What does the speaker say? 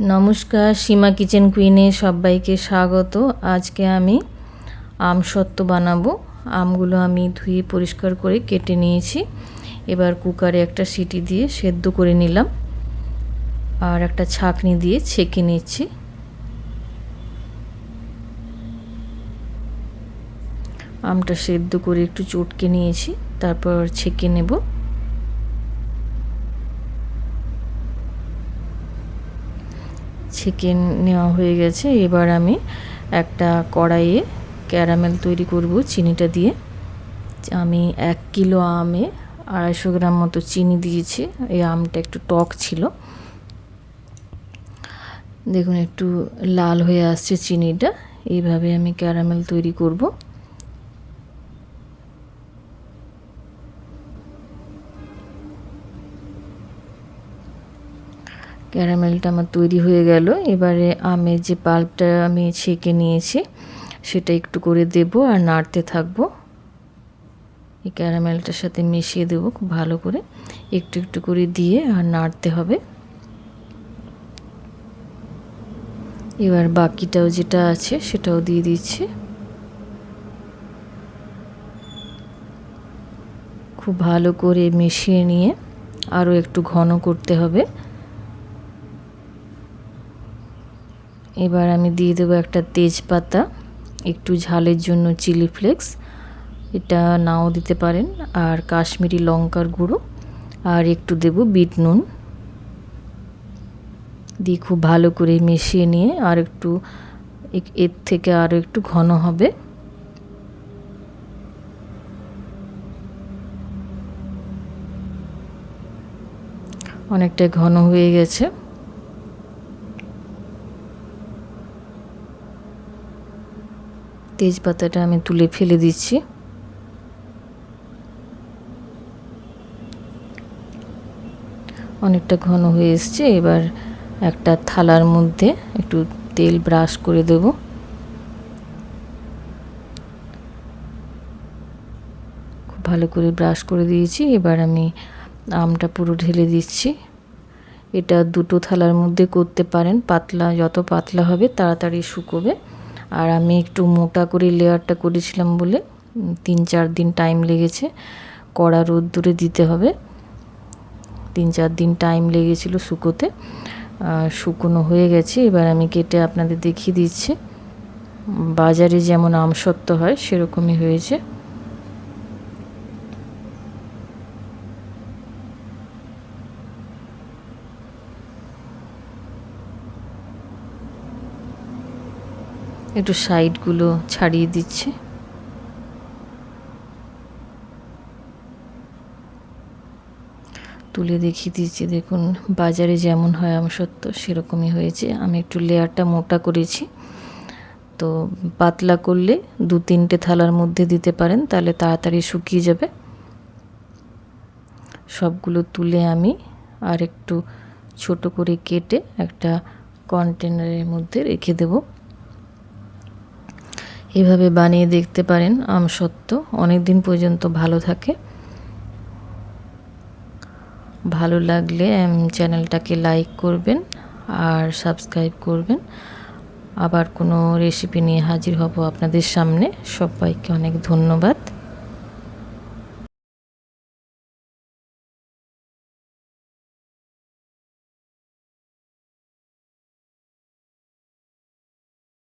নমস্কার, সীমা কিচেন কুইনে সবাইকে স্বাগত। আজকে আমি আম সত্ত্ব বানাবো। আমগুলো আমি ধুয়ে পরিষ্কার করে কেটে নিয়েছি। এবার কুকারে একটা সিটি দিয়ে সেদ্ধ করে নিলাম। আর একটা ছাঁকনি দিয়ে ছেঁকে নিচ্ছি। আমটা সেদ্ধ করে একটু চটকে নিয়েছি, তারপর ছেঁকে নেব। চিকেন নেওয়া হয়ে গেছে। এবার আমি একটা কড়াইয়ে ক্যারামেল তৈরি করব চিনিটা দিয়ে। আমি এক কিলো আমে আড়াইশো গ্রাম মতো চিনি দিয়েছি। এই আমটা একটু টক ছিল। দেখুন, একটু লাল হয়ে আসছে চিনিটা। এইভাবে আমি ক্যারামেল তৈরি করব। ক্যারামেলটা আমার তৈরি হয়ে গেল। এবারে আমের যে পাল্পটা আমি ছেঁকে নিয়েছি, সেটা একটু করে দেব আর নাড়তে থাকব। এই ক্যারামেলটার সাথে মিশিয়ে দেব খুব ভালো করে। একটু একটু করে দিয়ে আর নাড়তে হবে। এবার বাকিটাও যেটা আছে, সেটাও দিয়ে দিচ্ছি। খুব ভালো করে মিশিয়ে নিয়ে আরও একটু ঘন করতে হবে। এবার আমি দিয়ে দেবো একটা তেজপাতা, একটু ঝালের জন্য চিলি ফ্লেক্স, এটা নাও দিতে পারেন, আর কাশ্মীরি লঙ্কার গুঁড়ো, আর একটু দেব বিট নুন। দিয়ে খুব ভালো করে মিশিয়ে নিয়ে আর একটু এর থেকে আরও একটু ঘন হবে। অনেকটা ঘন হয়ে গেছে। তেজপাতাটা আমি তুলে ফেলে দিচ্ছি। অনেকটা ঘন হয়ে এসছে, এবার একটা থালার মধ্যে একটু তেল ব্রাশ করে দেব। খুব ভালো করে ব্রাশ করে দিয়েছি, এবার আমি আমটা পুরো ঢেলে দিচ্ছি। এটা দুটো থালার মধ্যে করতে পারেন, পাতলা, যত পাতলা হবে তাড়াতাড়ি শুকোবে। আর আমি একটু মোটা করে লেয়ারটা করেছিলাম বলে তিন চার দিন টাইম লেগেছে। কড়া রোদ্দুরে দিতে হবে। তিন চার দিন টাইম লেগেছিল শুকোতে। শুকনো হয়ে গেছে। এবার আমি কেটে আপনাদের দেখিয়ে দিচ্ছি। বাজারে যেমন আমসত্ত্ব হয়, সেরকমই হয়েছে। একটু সাইডগুলো ছাড়িয়ে দিচ্ছি। তুলে দেখিয়ে দিচ্ছি, দেখুন, বাজারে যেমন হয় সত্য, সেরকমই হয়েছে। আমি একটু লেয়ারটা মোটা করেছি। তো পাতলা করলে দু তিনটে থালার মধ্যে দিতে পারেন, তাহলে তাড়াতাড়ি শুকিয়ে যাবে। সবগুলো তুলে আমি আর একটু ছোট করে কেটে একটা কন্টেনারের মধ্যে রেখে দেবো। এভাবে বানিয়ে দেখতে পারেন, আম আমসত্ত্ব অনেক দিন পর্যন্ত ভালো থাকে। ভালো লাগলে চ্যানেলটাকে লাইক করবেন আর সাবস্ক্রাইব করবেন। আবার কোনো রেসিপি নিয়ে হাজির হব আপনাদের সামনে। সবাইকে অনেক ধন্যবাদ।